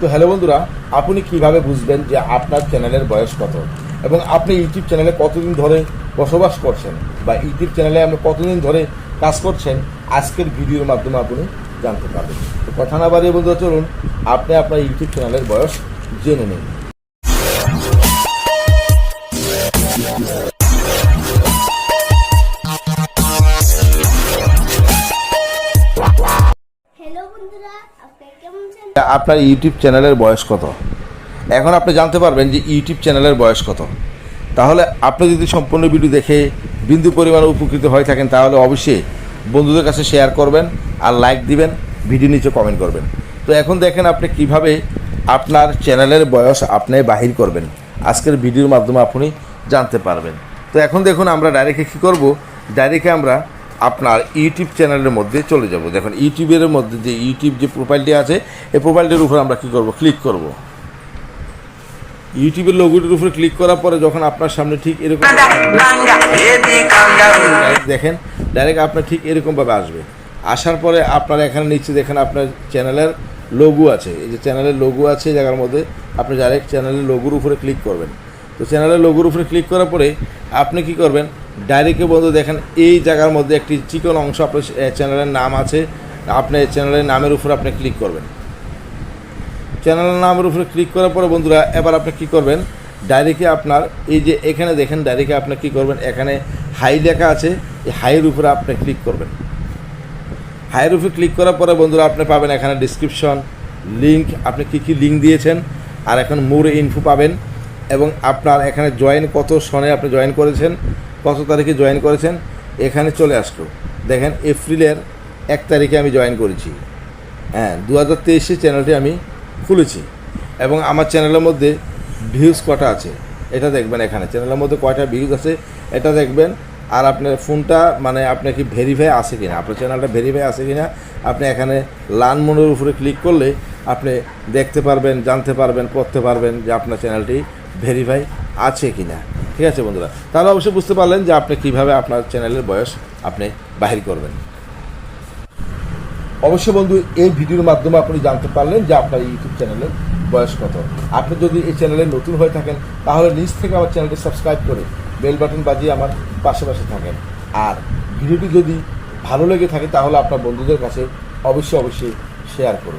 তো হ্যালো বন্ধুরা, আপনি কীভাবে বুঝবেন যে আপনার চ্যানেলের বয়স কত? এবং আপনি ইউটিউব চ্যানেলে কতদিন ধরে বসবাস করছেন? বা ইউটিউব চ্যানেলে আপনি কতদিন ধরে কাজ করছেন? আজকের ভিডিওর মাধ্যমে আপনি জানতে পারবেন। তো কথা না বাড়িয়ে বন্ধুরা চলুন, আপনি আপনার ইউটিউব চ্যানেলের বয়স জেনে নিন। আপনার ইউটিউব চ্যানেলের বয়স কত? এখন আপনি জানতে পারবেন যে ইউটিউব চ্যানেলের বয়স কত। তাহলে আপনি যদি সম্পূর্ণ ভিডিও দেখে বিন্দু পরিমাণ উপকৃত হয়ে থাকেন, তাহলে অবশ্যই বন্ধুদের কাছে শেয়ার করবেন আর লাইক দিবেন, ভিডিও নিচে কমেন্ট করবেন। তো এখন দেখেন আপনি কীভাবে আপনার চ্যানেলের বয়স আপনি বাহির করবেন। আজকের ভিডিওর মাধ্যমে আপনি জানতে পারবেন। তো এখন দেখুন আমরা ডাইরেক্টে কী করব? ডাইরেক্টে আমরা আপনার ইউটিউব চ্যানেলের মধ্যে চলে যাব। দেখুন ইউটিউবের মধ্যে যে ইউটিউব যে প্রোফাইলটি আছে এই প্রোফাইলটির উপর আমরা কী করব? ক্লিক করব। ইউটিউবের লোগোটির উপরে ক্লিক করার পরে যখন আপনার সামনে ঠিক এরকম দেখেন ডাইরেক্ট আপনার ঠিক এরকমভাবে আসবে। আসার পরে আপনার এখানে নিচে দেখেন আপনার চ্যানেলের লোগো আছে। এই যে চ্যানেলের লোগো আছে জায়গার মধ্যে আপনি ডাইরেক্ট চ্যানেলের লোগোর উপরে ক্লিক করবেন। তো চ্যানেলের লোগোর উপরে ক্লিক করার পরে আপনি কি করবেন? ডাইরেক্টে বন্ধু দেখেন, এই জায়গার মধ্যে একটি চিকন অংশ আপনার চ্যানেলের নাম আছে, আপনি চ্যানেলের নামের উপরে আপনি ক্লিক করবেন। চ্যানেলের নামের উপরে ক্লিক করার পরে, বন্ধুরা, এবার আপনি কী করবেন? ডাইরেক্টে আপনার, এই যে এখানে দেখেন ডাইরেক্টে আপনি কী করবেন? এখানে হাই লেখা আছে, এই হাইয়ের উপরে আপনি ক্লিক করবেন। হাইয়ের উপরে ক্লিক করার পরে, বন্ধুরা, আপনি পাবেন এখানে ডিসক্রিপশন লিঙ্ক আপনি কী কী লিঙ্ক দিয়েছেন, আর এখন মোরে ইনফো পাবেন, এবং আপনার এখানে জয়েন কত সনে আপনি জয়েন করেছেন কত তারিখে জয়েন করেছেন, এখানে চলে আসলো। দেখেন, এপ্রিলের এক তারিখে আমি জয়েন করেছি। হ্যাঁ দু হাজার তেইশে চ্যানেলটি আমি খুলেছি। এবং আমার চ্যানেলের মধ্যে ভিউজ কটা আছে, এটা দেখবেন এখানে। চ্যানেলের মধ্যে কয়টা ভিউজ আছে, এটা দেখবেন। আর আপনার ফোনটা মানে আপনার কি ভেরিফাই আছে কি না আপনার চ্যানেলটা ভেরিফাই আছে কি না আপনি এখানে লান মোড়ের উপরে ক্লিক করলে আপনি দেখতে পারবেন, জানতে পারবেন, পড়তে পারবেন যে আপনার চ্যানেলটি ভেরিফাই আছে কিনা। ঠিক আছে বন্ধুরা? তাহলে অবশ্যই বুঝতে পারলেন যে আপনি কীভাবে আপনার চ্যানেলের বয়স আপনি বাহির করবেন। অবশ্যই বন্ধু, এই ভিডিওর মাধ্যমে আপনি জানতে পারলেন যে আপনার ইউটিউব চ্যানেলের বয়স কত। আপনি যদি এই চ্যানেলে নতুন হয়ে থাকেন, তাহলে নিজ থেকে আমার চ্যানেলটি সাবস্ক্রাইব করে বেল বাটন বাজিয়ে আমার পাশে পাশে থাকেন। আর ভিডিওটি যদি ভালো লেগে থাকে, তাহলে আপনার বন্ধুদের কাছে অবশ্যই অবশ্যই শেয়ার করুন।